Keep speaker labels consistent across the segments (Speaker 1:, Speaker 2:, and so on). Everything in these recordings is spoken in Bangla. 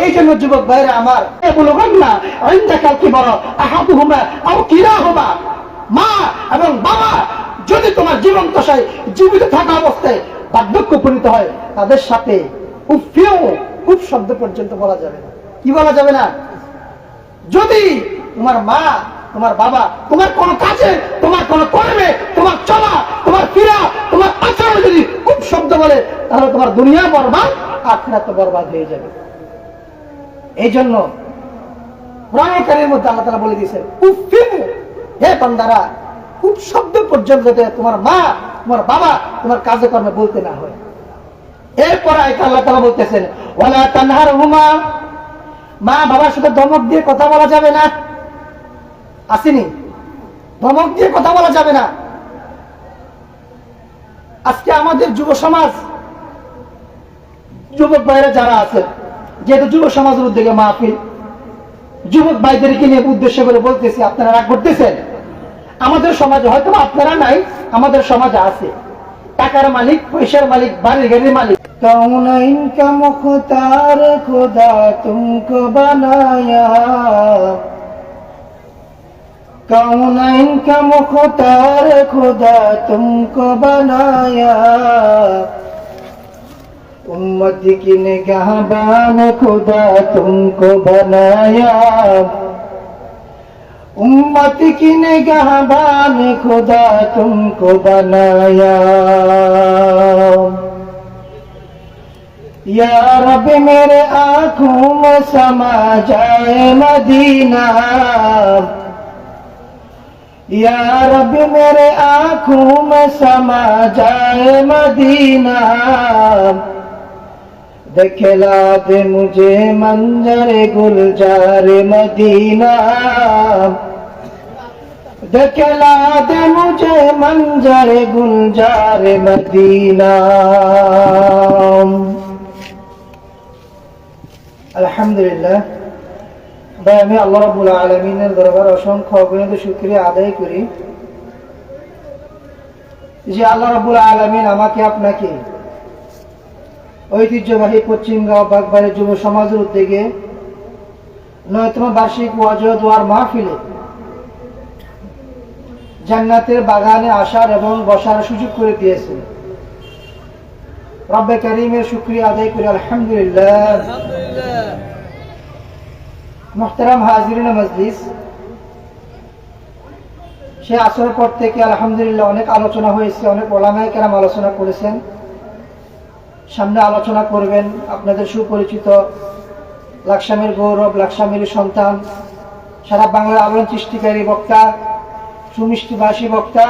Speaker 1: এই জন্য যুবক ভাইরা আমার বলবেন না অইন্দাকাল কি বড়? আহাতু হুমা আও কিরা হবা মা এবং বাবা, যদি তোমার জীবন দশায় জীবিত থাকা অবস্থায় বার্ধক্য উপনীত হয়, তাদের সাথে উফিও খুব শব্দ পর্যন্ত বলা যাবে না। কি বলা যাবে না? যদি তোমার মা, তোমার বাবা, তোমার কোন কাজে, তোমার কোন কর্মে, তোমার চলা, তোমার ফিরা, তোমার আচরণ যদি খুব শব্দ বলে, তাহলে তোমার দুনিয়া বরবাদ আখরাত বরবাদ হয়ে যাবে। এই জন্য কোরআনের মধ্যে আল্লাহ বলে হে খুব শব্দ পর্যন্ত তোমার মা, তোমার বাবা তোমার কাজে কর্মে বলতে না হয়। এরপর আল্লাহ বলতেছেন তানহার হুমা মা বাবার সাথে ধমক দিয়ে কথা বলা যাবে না। আসেনি। ধমক দিয়ে কথা বলা যাবে না। আজকে আমাদের যুব সমাজ যুবক ভাইরা যারা আছে যেহেতু যুব সমাজের উদ্যোগে মাহফিল যুবক ভাইদেরকে নিয়ে উদ্দেশ্য করে বলতেছি আপনারা রাগ করতেছেন আমাদের সমাজে হয়তো আপনারা নাই আমাদের সমাজে আছে টাকার মালিক পয়সার মালিক বাড়ির গাড়ির মালিক कौन इनका मुख्तार खुदा तुमको बनाया कौन इनका मुख्तार खुदा तुमको बनाया उम्मत की निगाहबान खुदा तुमको बनाया। उम्मत की निगाहबान खुदा तुमको बनाया। या रब मेरे आँखों में समा जाए मदीना। या रब मेरे आँखों में समा जाए मदीना। दिखला दे मुझे मंजर गुलजार मदीना दिखला दे मुझे मंजर गुलजार मदीना আলহামদুলিল্লাহ ভাই আমি আল্লাহ রাবুল আলমিনের দরবার অসংখ্য অগণিত শুক্রিয়া আদায় করি যে আল্লাহ রাবুল আলমিন আমাকে আপনাকে ঐতিহ্যবাহী পশ্চিমগাঁও বাগবাড়ি যুব সমাজের উদ্যোগে নয়তম বার্ষিক ওয়াজ দোয়ার মাহফিলে জান্নাতের বাগানে আসার এবং বসার সুযোগ করে দিয়েছে। রব্বে করিমের শুক্রিয়া আদায় করি আলহামদুলিল্লাহ। মোহতারাম হাজিরিন মজলিস সে আসর পর থেকে আলহামদুলিল্লাহ অনেক আলোচনা হয়েছে অনেক ওলামায় কেরাম আলোচনা করেছেন। সামনে আলোচনা করবেন আপনাদের সুপরিচিত লাকসামের গৌরব, লাকসামের সন্তান, সারা বাংলার আলোড়ন সৃষ্টিকারী বক্তা, সুমিষ্টিবাসী বক্তা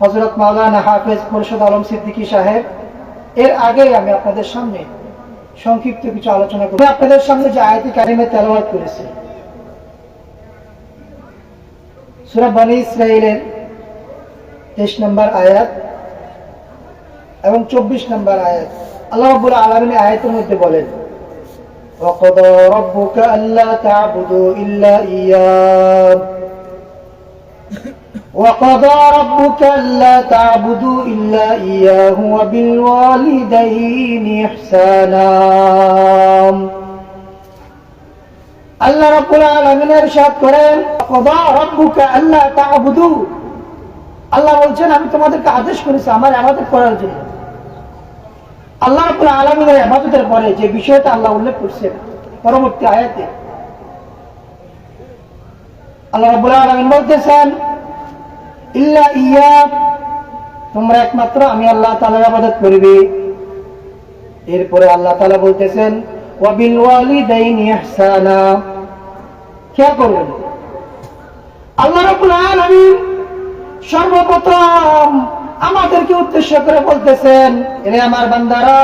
Speaker 1: হজরত মাওলানা হাফেজ পরিষদ আলম সিদ্দিকী সাহেব। এর আগেই আমি আপনাদের সামনে সংক্ষিপ্ত কিছু আলোচনা করি আপনাদের সামনে যে আয়তি কারিমে তেলাওয়াত করেছে, সুরা বনি ইসরায়েলের তেইশ নম্বর আয়াত। এবং চব্বিশ নম্বর আয়াত আল্লাহ রাব্বুল আলামিন আয়াতের মধ্যে বলেন وقضى ربك ألا تعبدوا إلا إياه وقضى ربك ألا تعبدوا إلا إياه وبالوالدين إحسانا আল্লাহ রাব্বুল আলামিন ইরশাদ করেন কদা রাব্বুকা আল্লা তা'বুদু আল্লাহ বলছেন আমি তোমাদেরকে আদেশ করেছি আমার ইবাদত করার জন্য আল্লাহ রাব্বুল আলামিনের ইবাদতের পরে যে বিষয়টা আল্লাহ উল্লেখ করছেন, পরবর্তী আয়াতে, আল্লাহ রাব্বুল আলামিন বলতেছেন, ইল্লা ইয়া তোমরা একমাত্র আমি আল্লাহ তাআলার ইবাদত করবে। এরপরে আল্লাহ তাআলা বলতেছেন, ওয়াবিল ওয়ালিদাইনি ইহসানা খেয়াল করবেন। আল্লাহ রাব্বুল আলামিন সর্বপ্রথম আমাদেরকে উদ্দেশ্য করে বলতেছেন, এরে আমার বান্দারা,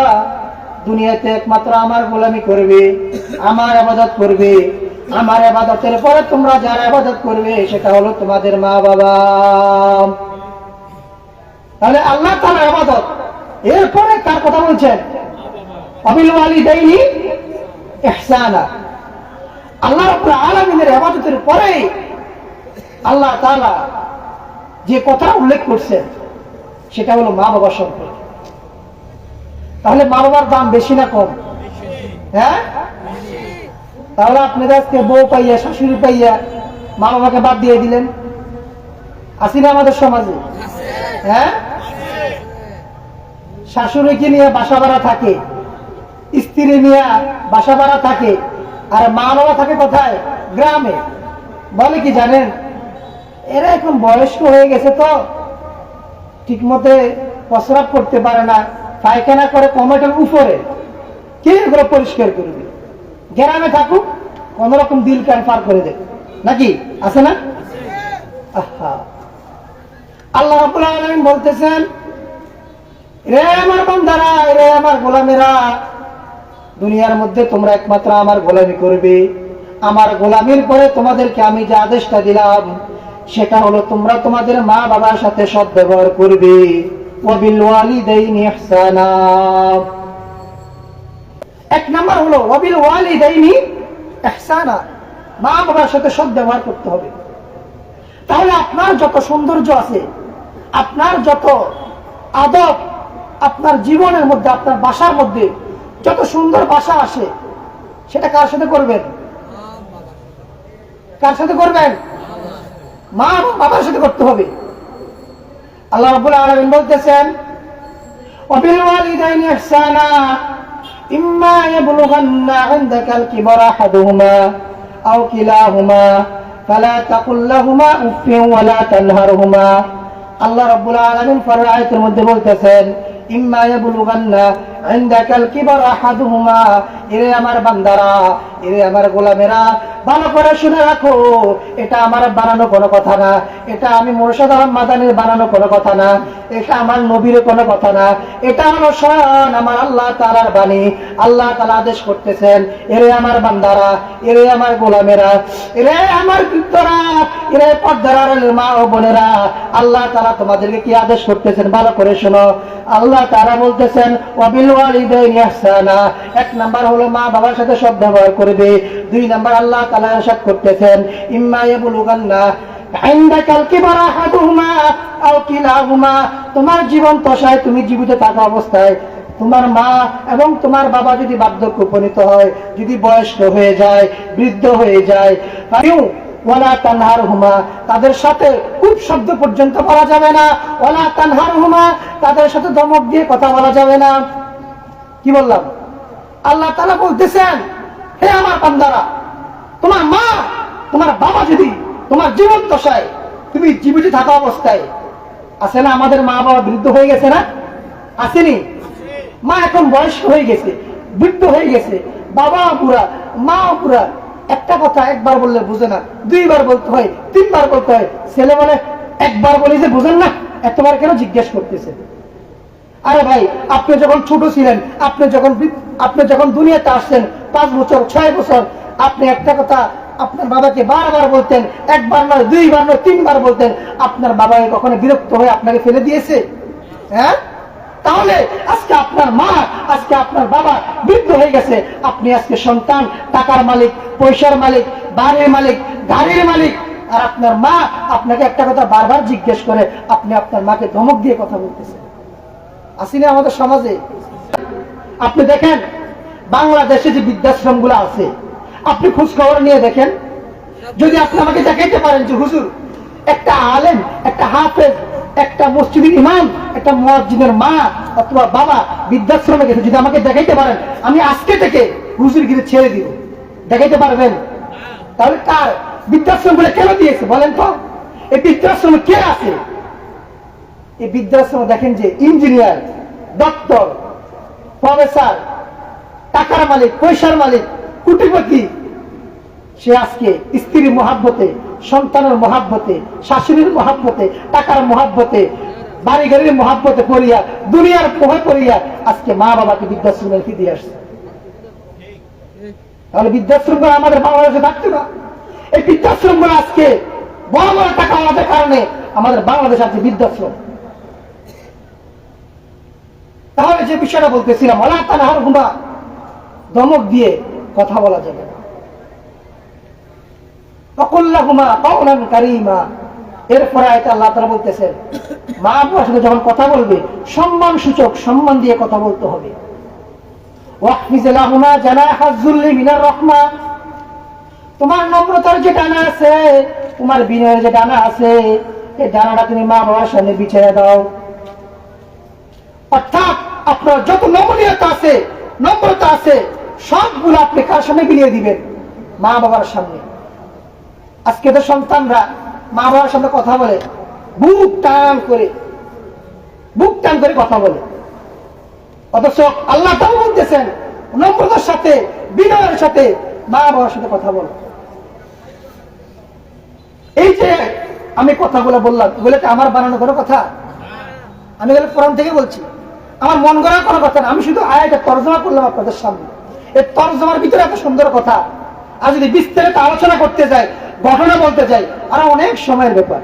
Speaker 1: দুনিয়াতে একমাত্র আমার গোলামি করবে, আমার আবাদত করবে, আমার আবাদতের পরে তোমরা যার আবাদত করবে, সেটা হলো তোমাদের মা বাবা তাহলে আল্লাহ তার আবাদত। এরপরে কার কথা বলছেন? অবিল ওয়ালিদাইনি ইহসানা। আল্লাহ রাব্বুল আলামিনের ইবাদতের পরে আল্লাহ তাআলা যে কথা উল্লেখ করছেন সেটা হলো মা বাবার সম্পর্কে। তাহলে মা বাবার দাম বেশি না কম? হ্যাঁ? তাহলে আপনাদের আজকে বউ পাইয়া, শাশুড়ি পাইয়া মা বাবাকে বাদ দিয়ে দিলেন? আসি না আমাদের সমাজে? হ্যাঁ? শাশুড়িকে নিয়ে বাসা ভাড়া থাকে, স্ত্রী নিয়ে বাসা ভাড়া থাকে, আর মা বাবা থাকে কোথায়? গ্রামে। বলে কি জানেন? এরা এখন বয়স্ক হয়ে গেছে তো। ঠিক মতে প্রস্রাব করতে পারে না, পায়খানা করে কমেটের উপরে। কে এগুলো পরিষ্কার করবে? গ্রামে থাকুক কোন রকম দিল কান পার করে দেবে। নাকি? আছে না? আল্লাহ রাব্বুল আলামিন বলতেছেন, রে আমার বান্দারা, রে আমার গোলামেরা, দুনিয়ার মধ্যে তোমরা একমাত্র আমার গোলামি করবে। আমার গোলামির পরে তোমাদেরকে আমি যে আদেশটা দিলাম সেটা হলো তোমরা তোমাদের মা বাবার সাথে সৎ ব্যবহার করবে। এক নাম্বার হলো ওয়ালিদাইনি ইহসানা। মা বাবার সাথে ব্যবহার করতে হবে। তাহলে আপনার যত সৌন্দর্য আছে, আপনার যত আদব, আপনার জীবনের মধ্যে, আপনার বাসার মধ্যে যত সুন্দর বাসা আসে, সেটা কার সাথে করবেন? কার সাথে করবেন? মা এবং বাবার সাথে করতে হবে। আল্লাহ রাব্বুল আলামিন বলতেছেন ওয়াবিল ওয়ালিদাইনি ইহসানা ইম্মা ইয়াবলুগান্না ইনদাকা আল-কিবারা আহাদুহুমা আও কিলাহুমা, ফালা তাকুল লাহুমা উফিন ওয়ালা তানহারহুমা। আল্লাহ রাব্বুল আলামিন পরের আয়াতের মধ্যে বলতেছেন, ইম্মা ইয়াবলুগান্না ইনদাকা আল-কিবারা আহাদুহুমা। এরে আমার বান্দারা এরে আমার গোলামেরা, ভালো করে শুনে রাখো, এটা আমার বানানো কোনো কথা না, এটা আমি বানানো কোনো কথা না, এটা আমার নবীর কোনো কথা না, এটা আমার আল্লাহ তাআলার বাণী, আল্লাহ তাআলা আদেশ করতেছেন, এরে আমার বান্দারা, এরে আমার গোলামেরা, এরে আমার বৃদ্ধরা এরে পর্দার মা ও বোনেরা, আল্লাহ তাআলা তোমাদেরকে কি আদেশ করতেছেন? ভালো করে শোনো। আল্লাহ তারা বলতেছেন ইহসানা। এক নাম্বার হলো মা বাবার সাথে সব ব্যবহার করবে দুই নাম্বার আল্লাহ তালা আসাদ করতেছেন ইম্মায়ে না তোমার জীবন তশায় তুমি জীবিত থাকা অবস্থায় তোমার মা এবং তোমার বাবা যদি বার্ধক্য উপনীত হয়, যদি বয়স্ক হয়ে যায়, বৃদ্ধ হয়ে যায় তানহার হুমা তাদের সাথে খুব শব্দ পর্যন্ত বলা যাবে না। ওলা তানহার হুমা তাদের সাথে ধমক দিয়ে কথা বলা যাবে না। কি বললাম? আল্লাহ তালা বলতেছেন হে আমার বান্দারা, তোমার মা, তোমার বাবা যদি তোমার জীবন দশায় তুমি জীবিত থাকা অবস্থায়, আছে না আমাদের মা বাবা বৃদ্ধ হয়ে গেছে না? আসেনি? মা এখন বয়স্ক হয়ে গেছে, বৃদ্ধ হয়ে গেছে, বাবা পুরা মা পুরা একটা কথা একবার বললে বুঝে না, দুইবার বলতে হয়, তিনবার বলতে হয়, ছেলে বলে একবার বলে যে বুঝেন না, এতবার কেন জিজ্ঞেস করতেছে? আরে ভাই, আপনি যখন ছোট ছিলেন, আপনি যখন আপনি যখন দুনিয়াতে আসছেন পাঁচ বছর, ছয় বছর, আপনি একটা কথা আপনার বাবাকে বারবার বলতেন, একবার নয়, দুইবার নয়, তিনবার বলতেন, আপনার বাবাকে কখনো বিরক্ত হয়ে আপনাকে ফেলে দিয়েছে? হ্যাঁ? তাহলে আজকে আপনার মা, আজকে আপনার বাবা বৃদ্ধ হয়ে গেছে। আপনি আজকে সন্তান, টাকার মালিক, পয়সার মালিক, বাড়ির মালিক, গাড়ির মালিক। আর আপনার মা আপনাকে একটা কথা বারবার জিজ্ঞেস করে, আপনি আপনার মাকে ধমক দিয়ে কথা বলতেছেন। আসিনি আমাদের সমাজে আপনি দেখেন, বাংলাদেশে যে বৃদ্ধাশ্রমগুলো আছে, আপনি খোঁজ খবর নিয়ে দেখেন? যদি আপনি আমাকে দেখাইতে পারেন যে, হুজুর, একটা আলেম, একটা হাফেজ, একটা মসজিদের ইমাম, একটা মসজিদের মা অথবা বাবা বৃদ্ধাশ্রমে গেছে, যদি আমাকে দেখাইতে পারেন, আমি আজকে থেকে হুজুর গিরে ছেড়ে দিব। দেখাইতে পারবেন? তাহলে তার বৃদ্ধাশ্রমগুলো কেন দিয়েছে, বলেন তো? এই বৃদ্ধাশ্রমে কে আছে? এই বৃদ্ধাশ্রমে দেখেন যে, ইঞ্জিনিয়ার, ডক্টর প্রফেসর টাকার মালিক, পয়সার মালিক কুটিপতি সে আজকে স্ত্রীর মহাব্বতে, সন্তানের মহাব্বতে, শাশুড়ির মহাব্বতে, টাকার মহাব্বতে বাড়ি গাড়ির মহাব্বতে পড়িয়া, দুনিয়ার পোহে পড়িয়া আজকে মা বাবাকে বৃদ্ধাশ্রমে রেখে দিয়ে আসছে। তাহলে বৃদ্ধাশ্রম আমাদের বাংলাদেশে থাকতো না। এই বৃদ্ধাশ্রম আজকে বড় বড় টাকা আমাদের কারণে আমাদের বাংলাদেশ আছে বৃদ্ধাশ্রম। তাহলে যে বিষয়টা বলতেছিলাম ওলা তানহার হুমা, ধমক দিয়ে কথা বলা যাবে কওলান কারীমা। আল্লাহ তাআলা বলতেছেন, মা বাবার সাথে যখন কথা বলবে, সম্মান সূচক, সম্মান দিয়ে কথা বলতে হবে। তোমার নম্রতার যে ডানা আছে, তোমার বিনয়ের যে ডানা আছে, এই ডানাটা তুমি মা বাবার সামনে বিছিয়ে দাও। অর্থাৎ আপনার যত নমনীয়তা আছে, নম্রতা আছে, সবগুলো আপনি কার সামনে বিলিয়ে দিবেন? মা বাবার সামনে। আজকে তো সন্তানরা মা বাবার সামনে কথা বলে, বুক টান করে, বুক টান করে কথা বলে। অথচ আল্লাহ তাও বলতেছেন, নম্রতার সাথে, বিনয়ের সাথে মা বাবার সাথে কথা বলো। এই যে আমি কথাগুলো বললাম এগুলো কি আমার বানানো কোনো কথা? আমি এগুলো কোরআন থেকে বলছি। আমার মন করার কোনো কথা না। আমি শুধু আয়াটা তর্জমা করলাম আপনাদের সামনে। এই তর্জমার ভিতরে এত সুন্দর কথা। আর যদি বিস্তারিত আলোচনা করতে যাই ঘটনা বলতে যাই, আর অনেক সময়ের ব্যাপার।